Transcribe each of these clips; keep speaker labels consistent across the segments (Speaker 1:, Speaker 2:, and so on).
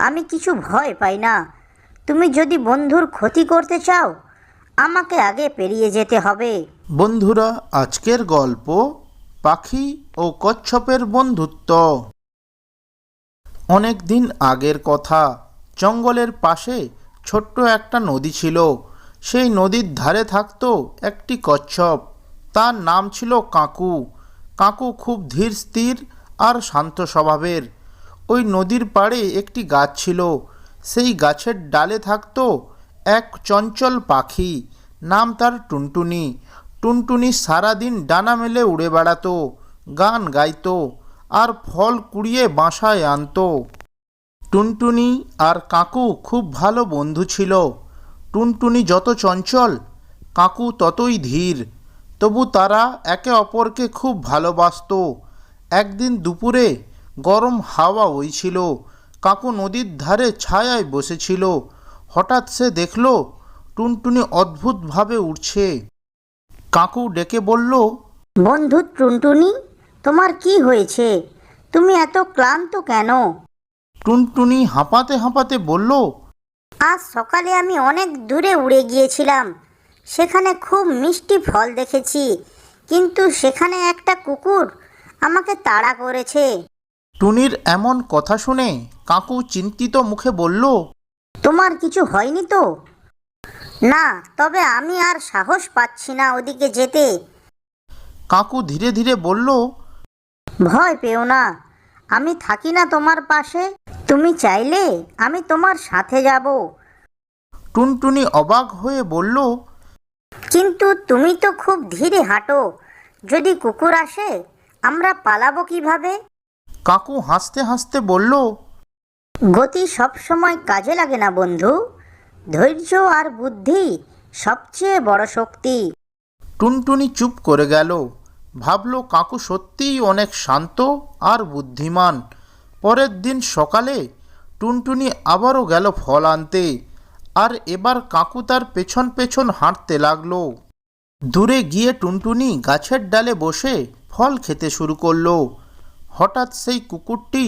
Speaker 1: আমি কিছু ভয় পাই না। তুমি যদি বন্ধুর ক্ষতি করতে চাও, আমাকে আগে পেরিয়ে যেতে হবে।
Speaker 2: বন্ধুরা, আজকের গল্প পাখি ও কচ্ছপের বন্ধুত্ব। অনেক দিন আগের কথা, জঙ্গলের পাশে ছোট্ট একটা নদী ছিল। সেই নদীর ধারে থাকতো একটি কচ্ছপ। তার নাম ছিল কাকু। কাকু খুব ধীর, স্থির আর শান্ত স্বভাবের। ওই নদীর পাড়ে একটি গাছ ছিল। সেই গাছের ডালে থাকতো এক চঞ্চল পাখি, নাম তার টুনটুনি। টুনটুনি সারাদিন ডানা মেলে উড়ে বেড়াতো, গান গাইতো আর ফল কুড়িয়ে বাসায় আনতো। টুনটুনি আর কাকু খুব ভালো বন্ধু ছিল। টুনটুনি যত চঞ্চল, কাকু ততই ধীর। তবু তারা একে অপরকে খুব ভালোবাসত। একদিন দুপুরে গরম হাওয়া বইছিল কাকু নদীর ধারে ছায়ায় বসেছিল। হঠাৎ সে দেখল টুনটুনি অদ্ভুতভাবে উঠছে কাকু ডেকে বলল
Speaker 1: বন্ধু টুনটুনি তোমার কি হয়েছে? তুমি এত ক্লান্ত কেন?
Speaker 2: টুনটুনি হাঁপাতে হাঁপাতে বলল
Speaker 1: আজ সকালে আমি অনেক দূরে উড়ে গিয়েছিলাম। সেখানে খুব মিষ্টি ফল দেখেছি। কিন্তু সেখানে একটা কুকুর আমাকে তাড়া করেছে।
Speaker 2: টুনির এমন কথা শুনে কাকু চিন্তিত মুখে বলল
Speaker 1: তোমার কিছু হয়নি তো? না তবে আমি আর সাহস পাচ্ছি না ওদিকে যেতে।
Speaker 2: কাকু ধীরে ধীরে বলল
Speaker 1: ভয় পেও না আমি থাকি না তোমার পাশে। তুমি চাইলে আমি তোমার সাথে যাব।
Speaker 2: টুনটুনি অবাক হয়ে বলল
Speaker 1: কিন্তু তুমি তো খুব ধীরে হাঁটো যদি কুকুর আসে আমরা পালাবো কীভাবে?
Speaker 2: কাকু হাসতে হাসতে বলল
Speaker 1: গতি সবসময় কাজে লাগে না বন্ধু। ধৈর্য আর বুদ্ধি সবচেয়ে বড় শক্তি।
Speaker 2: টুনটুনি চুপ করে গেল। ভাবল কাকু সত্যিই অনেক শান্ত আর বুদ্ধিমান। পরের দিন সকালে টুনটুনি আবারও গেল ফল আনতে আর এবার কাকু তার পেছন পেছন হাঁটতে লাগল। দূরে গিয়ে টুনটুনি গাছের ডালে বসে ফল খেতে শুরু করল। হঠাৎ সেই কুকুরটি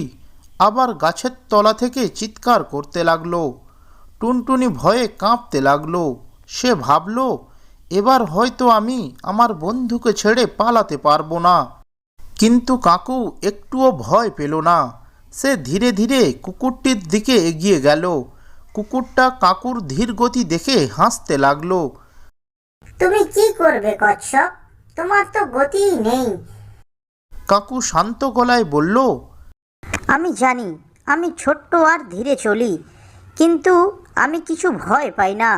Speaker 2: আবার গাছের তলা থেকে চিৎকার করতে লাগল। টুনটুনি ভয়ে কাঁপতে লাগল। সে ভাবলো, এবার হয়তো আমি আমার বন্ধুকে ছেড়ে পালাতে পারব না। কিন্তু কাকু একটুও ভয় পেল না। সে ধীরে ধীরে কুকুরটির দিকে এগিয়ে গেল। কুকুরটা কাকুর ধীর গতি দেখে হাসতে লাগল।
Speaker 1: তুমি কি করবে কচ্ছপ? তোমার তো গতিই নেই।
Speaker 2: কাকু শান্ত গলায় বলল
Speaker 1: আমি জানি আমি ছোট্ট আর ধীরে চলি কিন্তু আমি কিছু ভয় পাই না।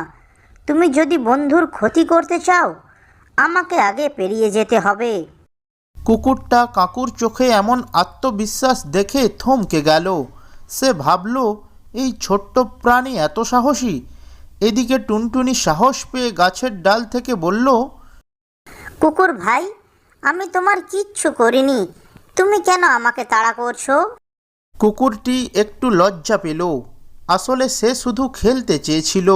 Speaker 1: তুমি যদি বন্ধুর ক্ষতি করতে চাও আমাকে আগে পেরিয়ে যেতে হবে।
Speaker 2: কুকুরটা কাকুর চোখে এমন আত্মবিশ্বাস দেখে থমকে গেল। সে ভাবল এই ছোট্ট প্রাণী এত সাহসী। এদিকে টুনটুনি সাহস পেয়ে গাছের ডাল থেকে বলল
Speaker 1: কুকুর ভাই আমি তোমার কিচ্ছু করিনি। তুমি কেন আমাকে তাড়া করছ?
Speaker 2: কুকুরটি একটু লজ্জা পেল। আসলে সে শুধু খেলতে চেয়েছিল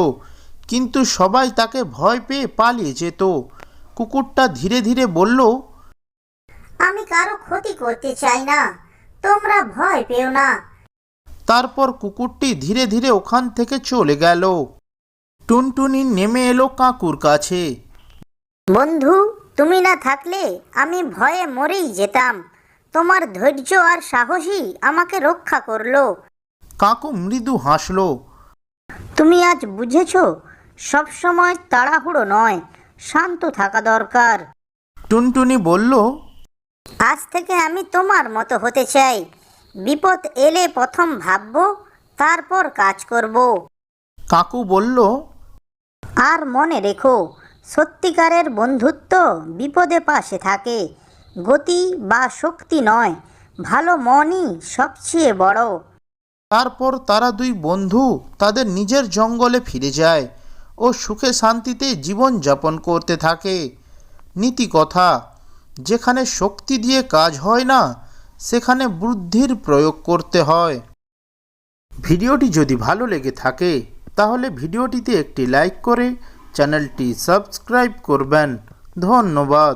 Speaker 2: কিন্তু সবাই তাকে ভয় পেয়ে পালিয়ে যেত। কুকুরটা ধীরে ধীরে বলল
Speaker 1: আমি কারও ক্ষতি করতে চাই না। তোমরা ভয় পেও না।
Speaker 2: তারপর কুকুরটি ধীরে ধীরে ওখান থেকে চলে গেল। টুনটুনি নেমে এলো কাকুর কাছে।
Speaker 1: বন্ধু তুমি না থাকলে আমি ভয়ে মরেই যেতাম। তোমার ধৈর্য আর সাহসী আমাকে রক্ষা করল।
Speaker 2: কাকু মৃদু হাসলো।
Speaker 1: তুমি আজ বুঝেছ সবসময় তাড়াহুড়ো নয় শান্ত থাকা দরকার।
Speaker 2: টুনটুনি বলল
Speaker 1: আজ থেকে আমি তোমার মতো হতে চাই। বিপদ এলে প্রথম ভাববো তারপর কাজ করব।
Speaker 2: কাকু বলল
Speaker 1: আর মনে রেখো সত্যিকারের বন্ধুত্ব বিপদে পাশে থাকে। গতি বা শক্তি নয়, ভালো মনই সবচেয়ে বড়।
Speaker 2: তারপর তারা দুই বন্ধু তাদের নিজের জঙ্গলে ফিরে যায় ও সুখে শান্তিতে জীবন যাপন করতে থাকে। নীতি কথা, যেখানে শক্তি দিয়ে কাজ হয় না, সেখানে বুদ্ধির প্রয়োগ করতে হয়। ভিডিওটি যদি ভালো লেগে থাকে, তাহলে ভিডিওটিতে একটি লাইক করে চ্যানেলটি সাবস্ক্রাইব করবেন ধন্যবাদ